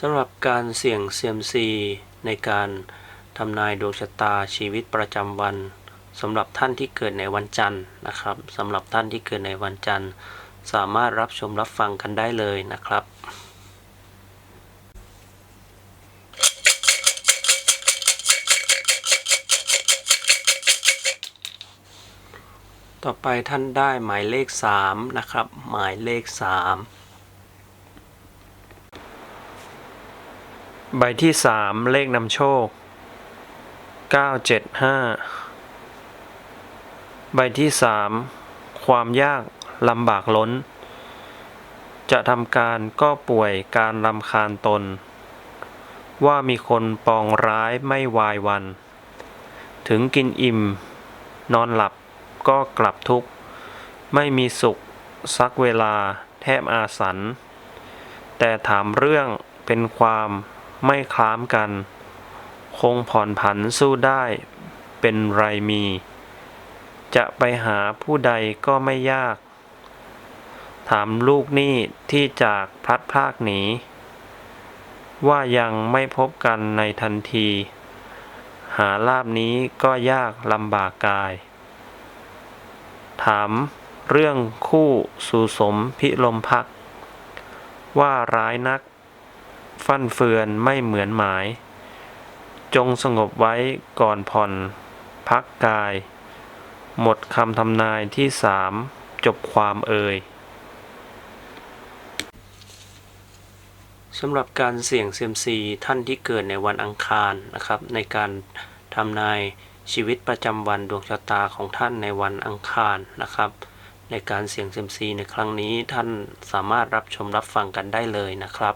สำหรับการเสี่ยงเซียมซีในการทำนายดวงชะตาชีวิตประจำวันสำหรับท่านที่เกิดในวันจันทร์นะครับสำหรับท่านที่เกิดในวันจันทร์ สามารถรับชมรับฟังกันได้เลยนะครับต่อไปท่านได้หมายเลข 3 นะครับ หมายเลข 3 ใบที่3เลขนำโชค 975 ใบที่3ความยากลำบากล้น จะทำการก็ป่วยการลำคาญตน ว่ามีคนปองร้ายไม่วายวัน ถึงกินอิ่ม นอนหลับก็กลับทุกข์ ไม่มีสุขสักเวลาแทบอาสัน แต่ถามเรื่องเป็นความ ไม่คล้ามกัน คงผ่อนผันสู้ได้เป็นไรมี จะไปหาผู้ใดก็ไม่ยาก ถามลูกหนี้ที่จากพลัดพรากหนี ว่ายังไม่พบกันในทันที หาลาบนี้ก็ยากลำบากกาย ถามเรื่องคู่สู่สมพิลมพัก ว่าร้ายนัก ฟั่นเฟือนไม่เหมือนหมาย จงสงบไว้ก่อนผ่อน พักกาย หมดคำทำนายที่สามจบความเอ่ยสำหรับการเสี่ยงเซียมซีท่านที่เกิดในวันอังคารนะครับ ในการทำนายชีวิตประจำวันดวงชะตาของท่านในวันอังคารนะครับ ในการเสี่ยงเซียมซีในครั้งนี้ท่านสามารถรับชมรับฟังกันได้เลยนะครับ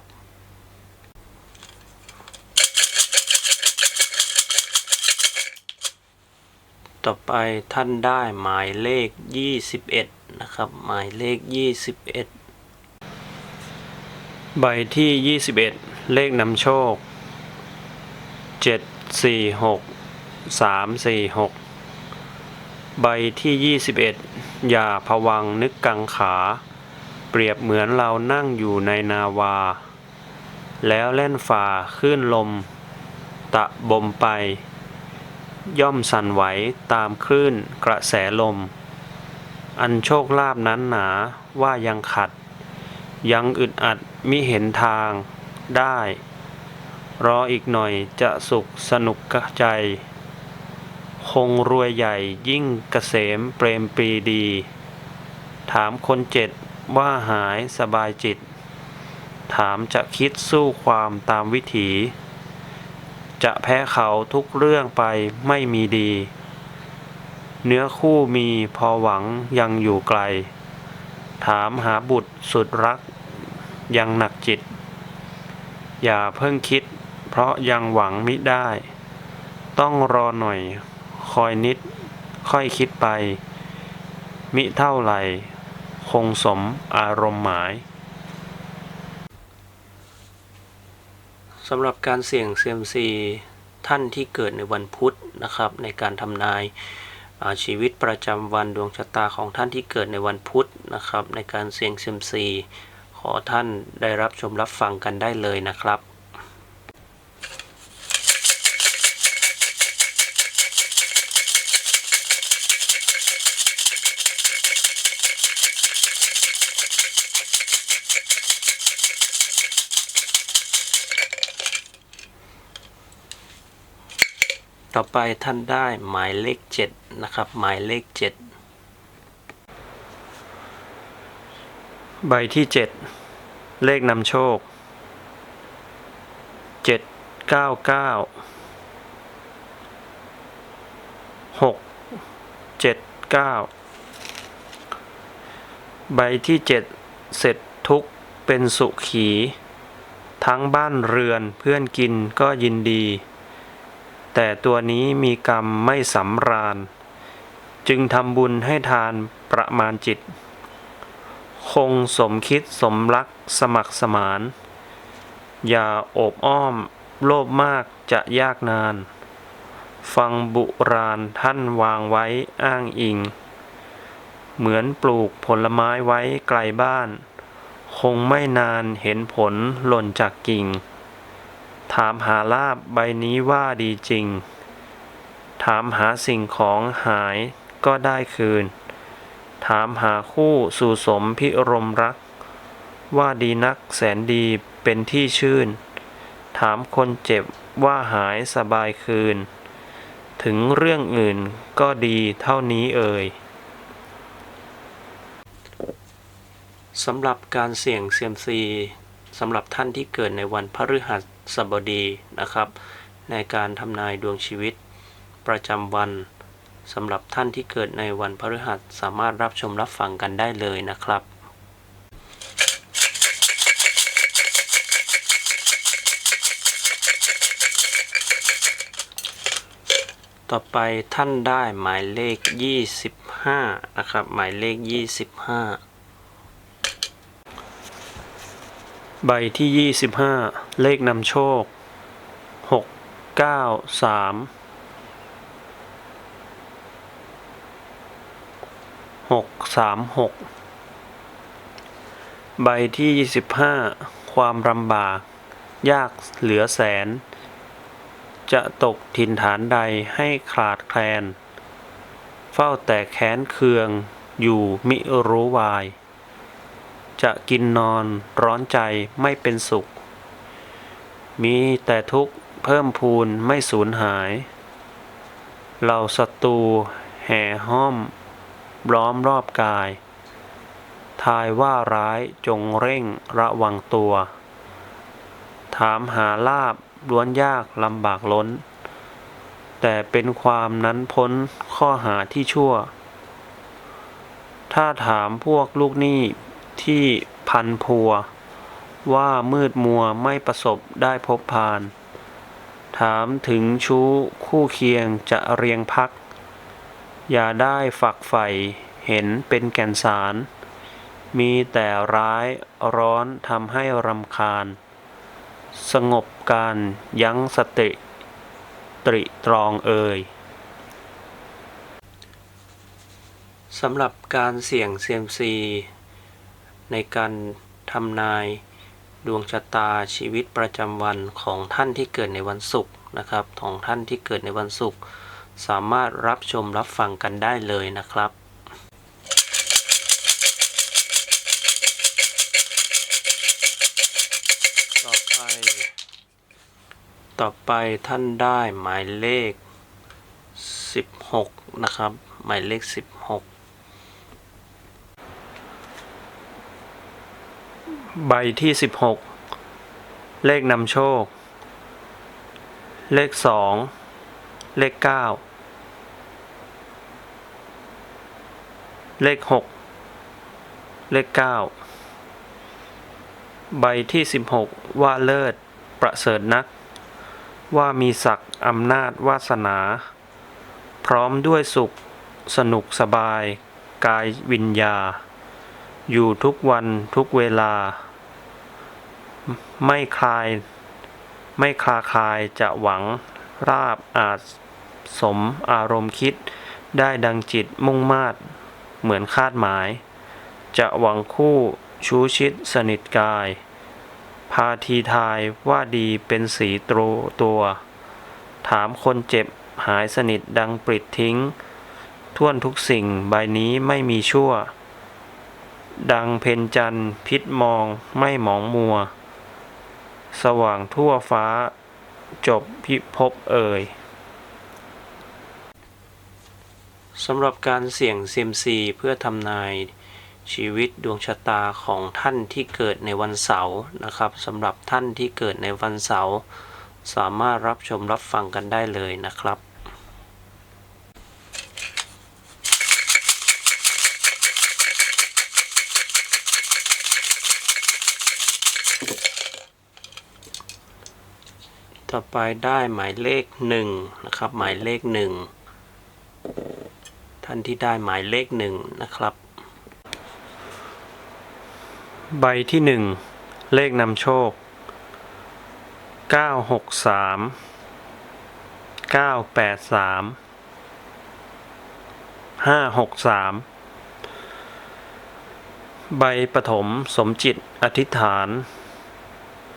ต่อไปท่านได้หมายเลข 21 นะครับ หมายเลข 21 ใบที่ 21 เลขนำโชค 7 4 6 3 4 6 ใบที่ 21 อย่าผวังนึกกังขา เปรียบเหมือนเรานั่งอยู่ในนาวา แล้วเล่นฝ่าคลื่นลม ตะบมไป ย่อมสั่นไหวตามคลื่นกระแสลม อันโชคลาภนั้นหนาว่ายังขัด ยังอึดอัดมิเห็นทางได้ รออีกหน่อยจะสุขสนุกกะใจ คงรวยใหญ่ยิ่งเกษมเปรมปรีดี ถามคนเจ็ดว่าหายสบายจิต ถามจะคิดสู้ความตามวิถี จะแพ้เขาทุกเรื่องไปไม่มีดี เนื้อคู่มีพอหวังยังอยู่ไกล ถามหาบุตรสุดรัก ยังหนักจิต อย่าเพิ่งคิด เพราะยังหวังมิได้ ต้องรอหน่อยคอยนิด ค่อยคิดไป มิเท่าไหร่ คงสมอารมณ์หมาย สำหรับการเสี่ยงเซียมซีท่านที่เกิดในวันพุธนะครับ ในการทำนายาชีวิตประจำวันดวงชะตาของท่านที่เกิดในวันพุธนะครับ ในการเสี่ยงเซียมซีขอท่านได้รับชมรับฟังกันได้เลยนะครับ ต่อไปท่านได้หมายเลขเจ็ดนะครับ หมายเลขเจ็ดใบที่เจ็ดเลขนำโชคเจ็ดเก้าเก้าหกเจ็ดเก้าใบที่เจ็ดเสร็จทุกเป็นสุขี ทั้งบ้านเรือนเพื่อนกินก็ยินดี แต่ตัวนี้มีกรรมไม่สำราญ จึงทำบุญให้ทานประมาณจิต คงสมคิดสมรักสมัครสมาน อย่าโอบอ้อม โลภมากจะยากนาน ฟังบุราณท่านวางไว้อ้างอิง เหมือนปลูกผลไม้ไว้ไกลบ้าน คงไม่นานเห็นผลหล่นจากกิ่ง ถามหาลาบใบนี้ว่าดีจริง ถามหาสิ่งของหายก็ได้คืน ถามหาคู่สู่สมพิรมรัก ว่าดีนักแสนดีเป็นที่ชื่น ถามคนเจ็บว่าหายสบายคืน ถึงเรื่องอื่นก็ดีเท่านี้เอ่ยสำหรับการเสี่ยงเซียมซีสำหรับท่านที่เกิดในวันพฤหัส บดีนะครับ ในการทำนายดวงชีวิต ประจำวันสำหรับท่านที่เกิดในวันพฤหัสสามารถรับชมรับฟังกันได้เลยนะครับต่อไปท่านได้หมายเลข 25 นะครับ หมายเลข 25 ใบที่ 25 เลขนำโชค 6 9 3 6 3 6 ใบที่ 25 ความลำบาก ยากเหลือแสน จะตกถิ่นฐานใดให้ขาดแคลน เฝ้าแต่แค้นเคืองอยู่มิรู้วาย จะกินนอนร้อนใจไม่เป็นสุข มีแต่ทุกข์เพิ่มพูนไม่สูญหายเหล่าศัตรูแห่ห้อม ล้อมรอบกาย ทายว่าร้ายจงเร่งระวังตัว ถามหาลาบล้วนยากลำบากล้น แต่เป็นความนั้นพ้นข้อหาที่ชั่ว ถ้าถามพวกลูกหนี้ ที่พันพัว ว่ามืดมัวไม่ประสบได้พบพาน ถามถึงชู้คู่เคียงจะเรียงพัก อย่าได้ฝักใฝ่เห็นเป็นแก่นสาร มีแต่ร้ายร้อนทำให้รำคาญ สงบการยั้งสติ ตริตรองเอ่ยสำหรับการเสี่ยงเซียมซี ในการทำนายดวงชะตาชีวิตประจำวันของท่านที่เกิดในวันศุกร์นะครับ ของท่านที่เกิดในวันศุกร์สามารถรับชมรับฟังกันได้เลยนะครับต่อไป ต่อไปท่านได้หมายเลข 16 นะครับ หมายเลข 16 ใบที่ 16 เลขนำโชค เลข 2 เลข 9 เลข 6 เลข 9 ใบที่ 16 ว่าเลิศ ประเสริฐนัก ว่ามีศักดิ์อำนาจวาสนา พร้อมด้วยสุข สนุกสบาย กายวิญญาอยู่ทุกวันทุกเวลา ไม่คลาย ไม่คลาคลายจะหวังราบอาจสมอารมณ์คิด ได้ดังจิตมุ่งมาดเหมือนคาดหมาย จะหวังคู่ชูชิดสนิทกาย พาทีทายว่าดีเป็นสีตรูตัว ถามคนเจ็บหายสนิทดังปลิดทิ้ง ท่วนทุกสิ่งใบนี้ไม่มีชั่ว ดังเพนจันพิษมองไม่หมองมัว สว่างทั่วฟ้า จบพิภพเอ่ยสำหรับการเสี่ยงเซียมซีเพื่อทำนายชีวิตดวงชะตาของท่านที่เกิดในวันเสาร์นะครับสำหรับท่านที่เกิดในวันเสาร์สามารถรับชมรับฟังกันได้เลยนะครับ ต่อไปได้หมายเลขหนึ่งนะครับ หมายเลขหนึ่งท่านที่ได้หมายเลขหนึ่งนะครับ ใบที่หนึ่งเลขนำโชค 963 983 563 ใบปฐมสมจิตอธิษฐาน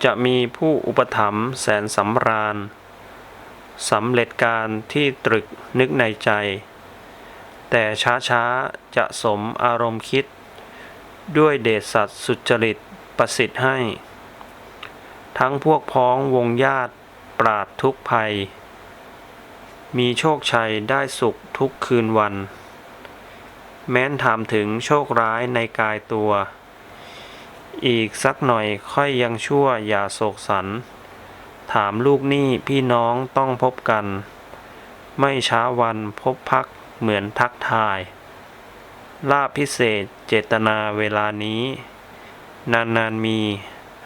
จะมีผู้อุปถัมภ์แสนสำราญสำเร็จการที่ตรึกนึกในใจ แต่ช้าๆจะสมอารมณ์คิด ด้วยเดชสัตว์สุจริตประสิทธิ์ให้ ทั้งพวกพ้องวงญาติปราดทุกภัย มีโชคชัยได้สุขทุกคืนวัน แม้นถามถึงโชคร้ายในกายตัว อีกสักหน่อยค่อยยังชั่วอย่าโศกสัน ถามลูกหนี้พี่น้องต้องพบกัน ไม่ช้าวันพบพักเหมือนทักทาย ลาพิเศษเจตนาเวลานี้ นานๆมี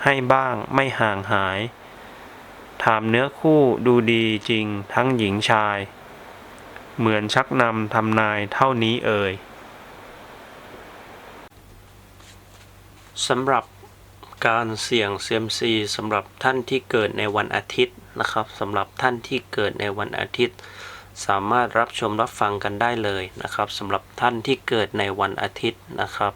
ให้บ้างไม่ห่างหาย ถามเนื้อคู่ดูดีจริงทั้งหญิงชาย เหมือนชักนำทำนายเท่านี้เอ่ย สำหรับการเสี่ยงเซียมซีสำหรับท่านที่เกิดในวันอาทิตย์นะครับสำหรับท่านที่เกิดในวันอาทิตย์ สามารถรับชมรับฟังกันได้เลยนะครับสำหรับท่านที่เกิดในวันอาทิตย์นะครับ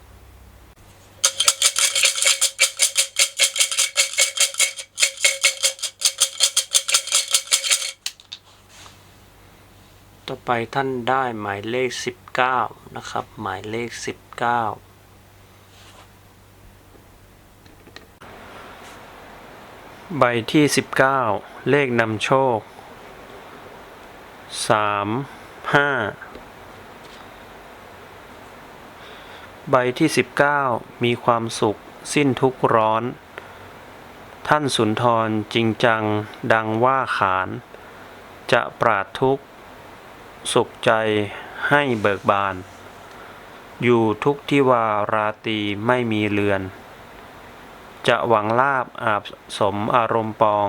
ต่อไปท่านได้หมายเลข 19 นะครับ หมายเลข 19 ใบที่ 19 เลขนำโชค 3 5 ใบที่ 19 มีความสุข สิ้นทุกข์ร้อน ท่านสุนทรจริงจัง ดังว่าขาน จะปราดทุกสุขใจให้เบิกบาน อยู่ทุกที่วาราตีไม่มีเรือน จะหวังลาบอาบสมอารมณ์ปอง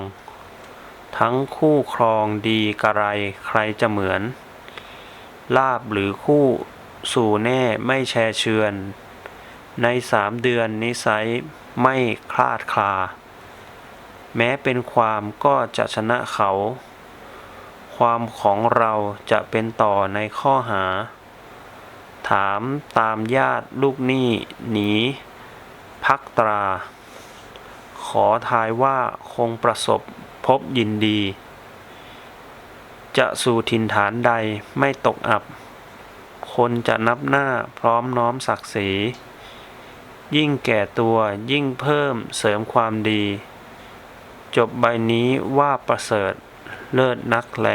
ทั้งคู่ครองดีกระไรใครจะเหมือน ลาบหรือคู่สู่แน่ไม่แชเชือน ในสามเดือนนิสัยไม่คลาดคลา แม้เป็นความก็จะชนะเขา ความของเราจะเป็นต่อในข้อหา ถามตามญาติลูกหนี้หนีพักตรา อทายว่าคงประสบพบยินดี จะสู่ถิ่นฐานใดไม่ตกอับ คนจะนับหน้าพร้อมน้อมศักดิ์ศรี ยิ่งแก่ตัวยิ่งเพิ่มเสริมความดี จบใบนี้ว่าประเสริฐเลิศนักแล